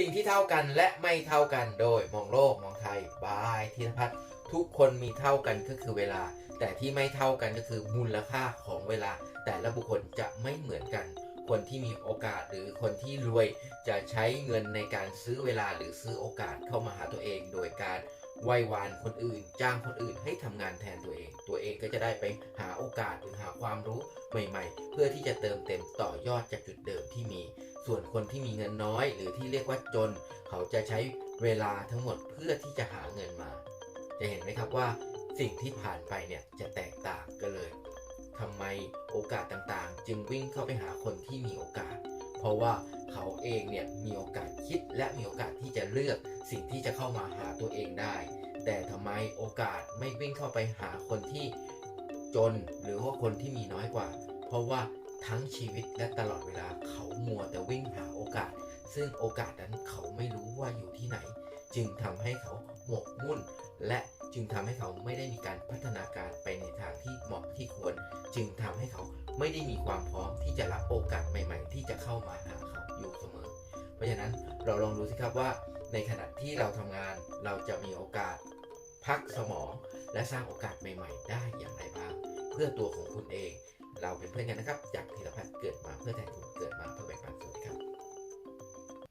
สิ่งที่เท่ากันและไม่เท่ากันโดยมองโลกมองไทยบายธีรพัฒน์ทุกคนมีเท่ากันก็คือเวลา แต่ที่ไม่เท่ากันก็คือมูลค่าของเวลา แต่ละบุคคลจะไม่เหมือนกัน คนที่มีโอกาสหรือคนที่รวยจะใช้เงินในการซื้อเวลาหรือซื้อโอกาสเข้ามาหาตัวเอง โดยการไหว้วานคนอื่น จ้างคนอื่นให้ทำงานแทนตัวเอง ตัวเองก็จะได้ไปหาโอกาสหรือหาความรู้ใหม่ ๆ เพื่อที่จะเติมเต็มต่อยอดจากจุดเดิมที่มี ส่วนคนที่มีเงินน้อย หรือที่เรียกว่าจน เขาจะใช้เวลาทั้งหมดเพื่อที่จะหาเงินมา จะเห็นไหมครับว่าสิ่งที่ผ่านไปเนี่ยจะแตก โอกาสต่างๆ จึงวิ่งเข้าไปหาคนที่มีโอกาส เพราะว่าเขาเองเนี่ยมีโอกาสคิดและมีโอกาสที่จะเลือกสิ่งที่จะเข้ามาหาตัวเองได้ แต่ทำไมโอกาสไม่วิ่งเข้าไปหาคนที่จนหรือว่าคนที่มีน้อยกว่า เพราะว่าทั้งชีวิตและตลอดเวลาเขามัวแต่วิ่งหาโอกาส ซึ่งโอกาสนั้นเขาไม่รู้ว่าอยู่ที่ไหน จึงทำให้เขาหมกมุ่นและ จึงทำให้เขาไม่ได้มีการพัฒนาการไปในทางที่เหมาะที่ควร จึงทำให้เขาไม่ได้มีความพร้อมที่จะรับโอกาสใหม่ ๆ ที่จะเข้ามาหาเขาอยู่เสมอ เพราะฉะนั้นเราลองดูสิครับว่า ในขณะที่เราทำงานเราจะมีโอกาสพักสมอง และสร้างโอกาสใหม่ ๆ ได้อย่างไรบ้างเพื่อตัวของคุณเอง เราเป็นเพื่อนกันนะครับ จากธีรพัฒน์เกิดมาเพื่อแทนคุณเกิดมาเพื่อ